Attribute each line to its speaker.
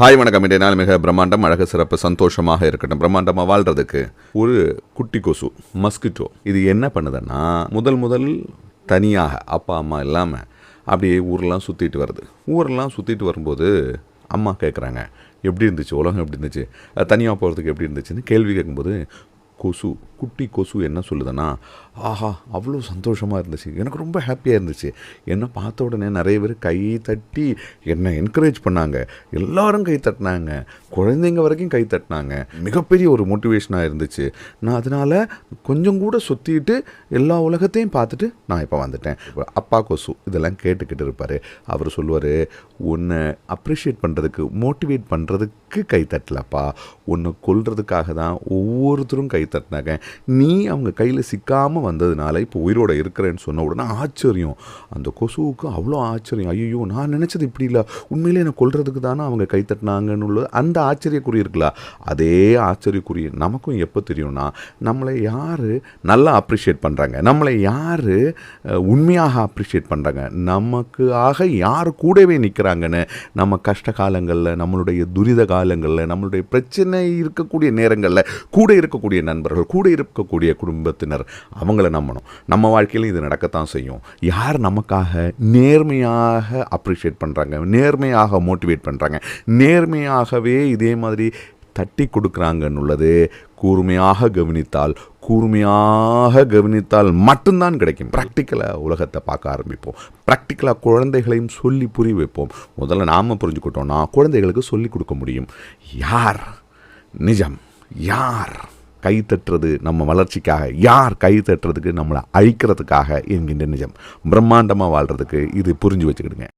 Speaker 1: Hi வணக்கம். இன்றைய நாள் மிக பிரம்மாண்டம் அழகு சிறப்பு சந்தோஷமாக இருக்கட்டும். பிரம்மாண்டமாக வாழ்றதுக்கு ஒரு குட்டி கொசு மஸ்கிட்டோ இது என்ன பண்ணுதுன்னா முதல் முதல் தனியாக அப்பா அம்மா இல்லாமல் அப்படியே ஊரெலாம் சுற்றிட்டு வருது. ஊரெலாம் சுற்றிட்டு வரும்போது அம்மா கேட்குறாங்க எப்படி இருந்துச்சு? உலகம் எப்படி இருந்துச்சு? தனியாக போகிறதுக்கு எப்படி இருந்துச்சுன்னு? கேள்வி கேட்கும்போது கொசு குட்டி கொசு என்ன சொல்லுதுன்னா ஆஹா அவ்வளோ சந்தோஷமாக இருந்துச்சு. எனக்கு ரொம்ப ஹாப்பியாக இருந்துச்சு. என்னை பார்த்த உடனே நிறைய பேர் கை தட்டி என்னை என்கரேஜ் பண்ணாங்க. எல்லாரும் கை தட்டினாங்க. குழந்தைங்க வரைக்கும் கை தட்டினாங்க. மிகப்பெரிய ஒரு மோட்டிவேஷனாக இருந்துச்சு. நான் அதனால் கொஞ்சம் கூட சுற்றிட்டு எல்லா உலகத்தையும் பார்த்துட்டு நான் இப்போ வந்துட்டேன். அப்பா கொசு இதெல்லாம் கேட்டுக்கிட்டு இருப்பார். அவர் சொல்லுவார் உன்னை அப்ரிஷியேட் பண்ணுறதுக்கு மோட்டிவேட் பண்ணுறதுக்கு கை தட்டலப்பா. உன்னை கொல்றதுக்காக தான் ஒவ்வொருத்தரும் கை தட்டினாங்க. நீ அவங்க கையில் சிக்காமல் வந்ததுனால இப்போ உயிரோடு இருக்கிறேன்னு சொன்ன உடனே ஆச்சரியம். அந்த கொசுவுக்கு அவ்வளோ ஆச்சரியம். ஐயோ நான் நினச்சது இப்படி இல்லை. உண்மையிலே என்னை கொள்றதுக்கு தானே அவங்க கை தட்டினாங்கன்னு அந்த ஆச்சரியக்குறி இருக்குல்ல? அதே ஆச்சரியக்குறி நமக்கும் எப்போ தெரியும்னா நம்மளை யார் நல்லா அப்ரிஷியேட் பண்ணுறாங்க நம்மளை யார் உண்மையாக அப்ரிஷியேட் பண்ணுறாங்க நமக்கு ஆக யார் கூடவே நிற்கிறாங்கன்னு நம்ம கஷ்ட காலங்களில் நம்மளுடைய துரித காலங்களில் நம்மளுடைய பிரச்சனை இருக்கக்கூடிய நேரங்களில் கூட இருக்கக்கூடிய நண்பர்கள் கூட இருக்கக்கூடிய குடும்பத்தினர் அவங்கள நம்பணும். நம்ம வாழ்க்கையிலும் இது நடக்கத்தான் செய்யும். யார் நமக்காக நேர்மையாக அப்ரிஷியேட் பண்ணுறாங்க நேர்மையாக மோட்டிவேட் பண்ணுறாங்க நேர்மையாகவே இதே மாதிரி தட்டி கொடுக்குறாங்கன்னு உள்ளது கூர்மையாக கவனித்தால் கூர்மையாக கவனித்தால் மட்டும்தான் கிடைக்கும். ப்ராக்டிக்கலாக உலகத்தை பார்க்க ஆரம்பிப்போம். ப்ராக்டிக்கலாக குழந்தைகளையும் சொல்லி புரிய வைப்போம். முதல்ல நாம் புரிஞ்சுக்கிட்டோம்னா குழந்தைகளுக்கு சொல்லிக் கொடுக்க முடியும். யார்? நிஜம். யார்? கை தட்டுறது நம்ம வளர்ச்சிக்காக யார் கை தட்டுறதுக்கு நம்மளை அழிக்கிறதுக்காக என்கின்ற நிஜம். பிரம்மாண்டமாக வாழ்கிறதுக்கு இது புரிஞ்சு வச்சுக்கிடுங்க.